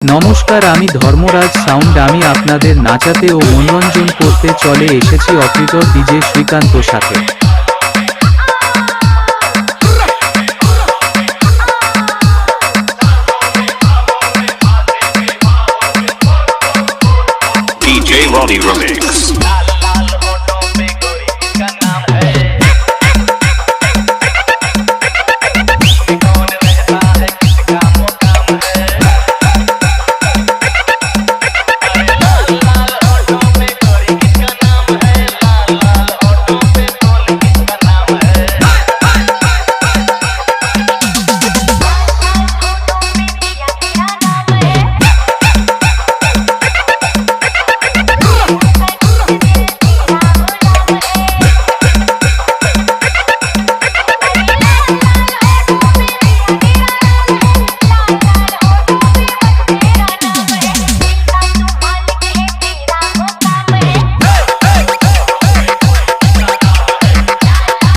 নমস্কার, আমি ধর্মরাজ সাউন্ড আমি আপনাদের নাচাতে ও মনোরঞ্জন করতে চলে এসেছি অপরিতর ডিজে শ্রীকান্ত সাথে DJ Ronnie Remix.